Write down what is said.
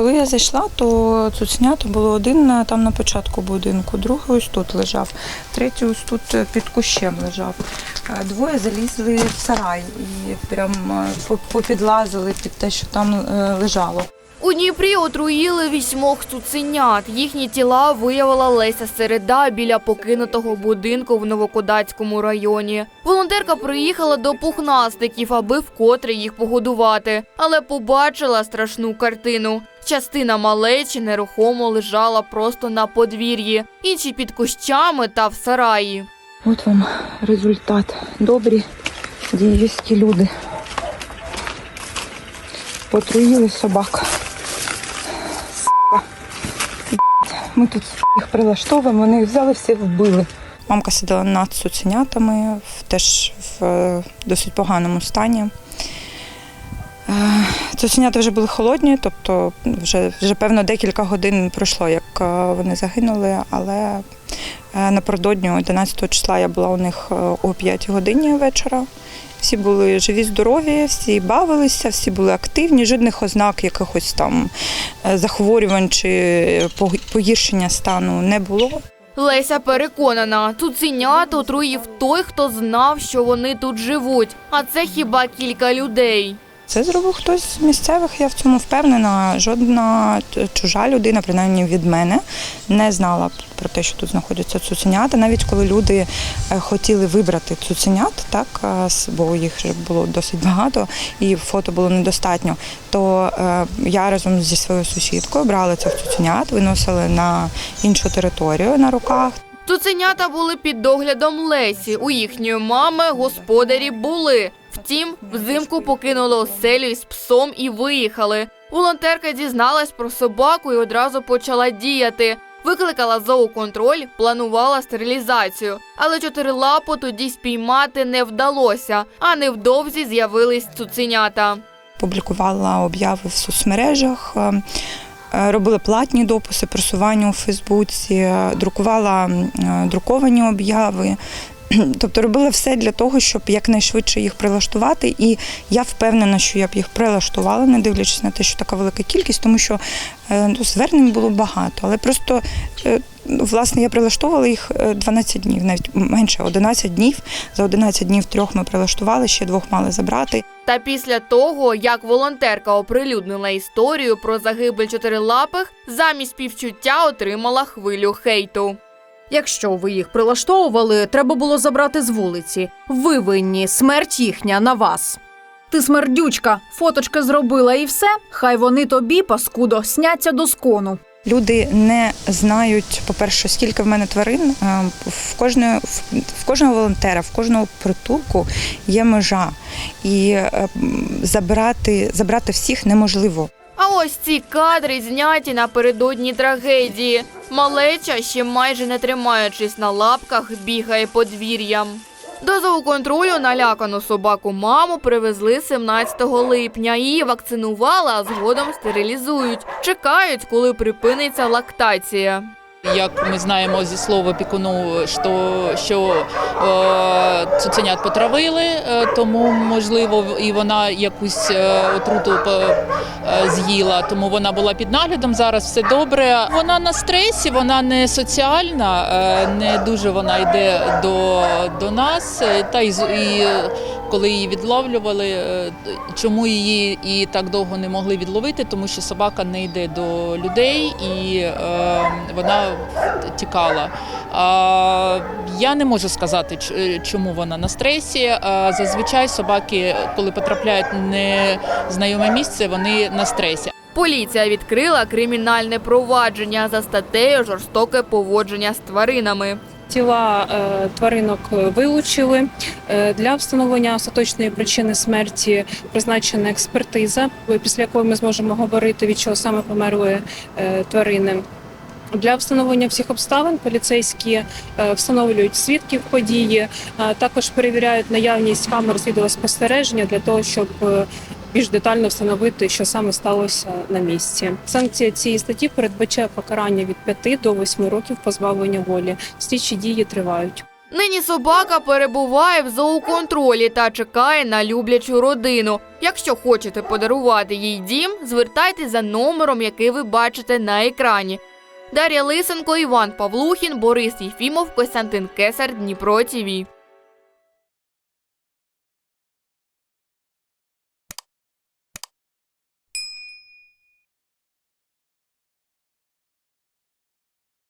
Коли я зайшла, то цуценята було один там на початку будинку, другий ось тут лежав, третій ось тут е, під кущем лежав. Е, Двоє залізли в сарай і прям е, попідлазили під те, що там лежало. У Дніпрі отруїли вісьмох цуценят. Їхні тіла виявила Леся Середа біля покинутого будинку в Новокодацькому районі. Волонтерка приїхала до пухнастиків, аби вкотре їх погодувати, але побачила страшну картину. Частина малечі нерухомо лежала просто на подвір'ї, інші під кущами та в сараї. От вам результат. Добрі, дієвісті люди. Потруїли собак. Ми тут їх прилаштовуємо, вони їх взяли, всі вбили. Мамка сиділа над цуценятами, теж в е, досить поганому стані. Цуценята вже були холодні, тобто вже, вже певно декілька годин пройшло, як е, вони загинули, але Е, Напередодні 11 числа я була у них е, о 5 годині вечора. Всі були живі, здорові, всі бавилися, всі були активні, жодних ознак якихось там захворювань чи пог- погіршення стану не було. Леся переконана, цуценят отруїв той, хто знав, що вони тут живуть. А це хіба кілька людей. Це зробив хтось з місцевих, я в цьому впевнена. Жодна чужа людина, принаймні від мене, не знала про те, що тут знаходяться цуценята. Навіть коли люди е, хотіли вибрати цуценят, так е, бо їх було досить багато і фото було недостатньо. То е, я разом зі своєю сусідкою брали цих цуценят, виносили на іншу територію на руках. Цуценята були під доглядом Лесі. У їхньої мами господарі були. Втім, взимку покинули оселю із псом і виїхали. Волонтерка дізналась про собаку і одразу почала діяти. Викликала зооконтроль, планувала стерилізацію, але чотирилапу тоді спіймати не вдалося, а невдовзі з'явились цуценята. публікувала обяви в соцмережах, е, е, робила платні дописи, просування у Фейсбуці, е, друкувала друковані обяви. Тобто робила все для того, щоб якнайшвидше їх прилаштувати. І я впевнена, що я б їх прилаштувала, не дивлячись на те, що така велика кількість, тому що е, ну, звернень було багато. Але просто е, власне я прилаштовувала їх е, 12 днів, навіть менше 11 днів. За 11 днів трьох ми прилаштували, ще двох мали забрати. Та після того, як волонтерка оприлюднила історію про загибель чотирилапих, замість співчуття отримала хвилю хейту. Якщо ви їх прилаштовували, треба було забрати з вулиці. Ви винні, смерть їхня на вас. Ти смердючка, фоточка зробила і все. Хай вони тобі, паскудо, сняться до скону. Люди не знають, по-перше, скільки в мене тварин. Е, В кожної в- кожного волонтера, в кожного притулку є межа, і е, забрати, забрати всіх неможливо. А ось ці кадри зняті напередодні трагедії. Малеча, ще майже не тримаючись на лапках, бігає подвір'ям. До зооконтролю налякану собаку маму привезли 17 липня. Її вакцинували, а згодом стерилізують. Чекають, коли припиниться лактація. Як ми знаємо зі слова пікуну, що, що е, цуценят потравили, е, тому можливо і вона якусь е, отруту е, з'їла, тому вона була під наглядом. Зараз все добре. Вона на стресі, вона не соціальна, е, не дуже вона йде до, до нас. Е, Та й, і е, коли її відловлювали, е, чому її і так довго не могли відловити, тому що собака не йде до людей і е, вона тікала. А, я не можу сказати, е, чому вона на стресі. А, зазвичай собаки, коли потрапляють в незнайоме місце, вони на стресі. Поліція відкрила кримінальне провадження за статтею жорстоке поводження з тваринами. Тіла е, тваринок вилучили Е, для встановлення остаточної причини смерті. Призначена експертиза, після якої ми зможемо говорити, від чого саме померли е, тварини. Для встановлення всіх обставин поліцейські е, встановлюють свідків події, е, також перевіряють наявність камер відеоспостереження для того, щоб е, більш детально встановити, що саме сталося на місці. Санкція цієї статті передбачає покарання від 5 до 8 років позбавлення волі. Слідчі дії тривають. Нині собака перебуває в зооконтролі та чекає на люблячу родину. Якщо хочете подарувати їй дім, звертайтесь за номером, який ви бачите на екрані. Дар'я Лисенко, Іван Павлухін, Борис Єфімов, Костянтин Кесар, Дніпро ТІВІ.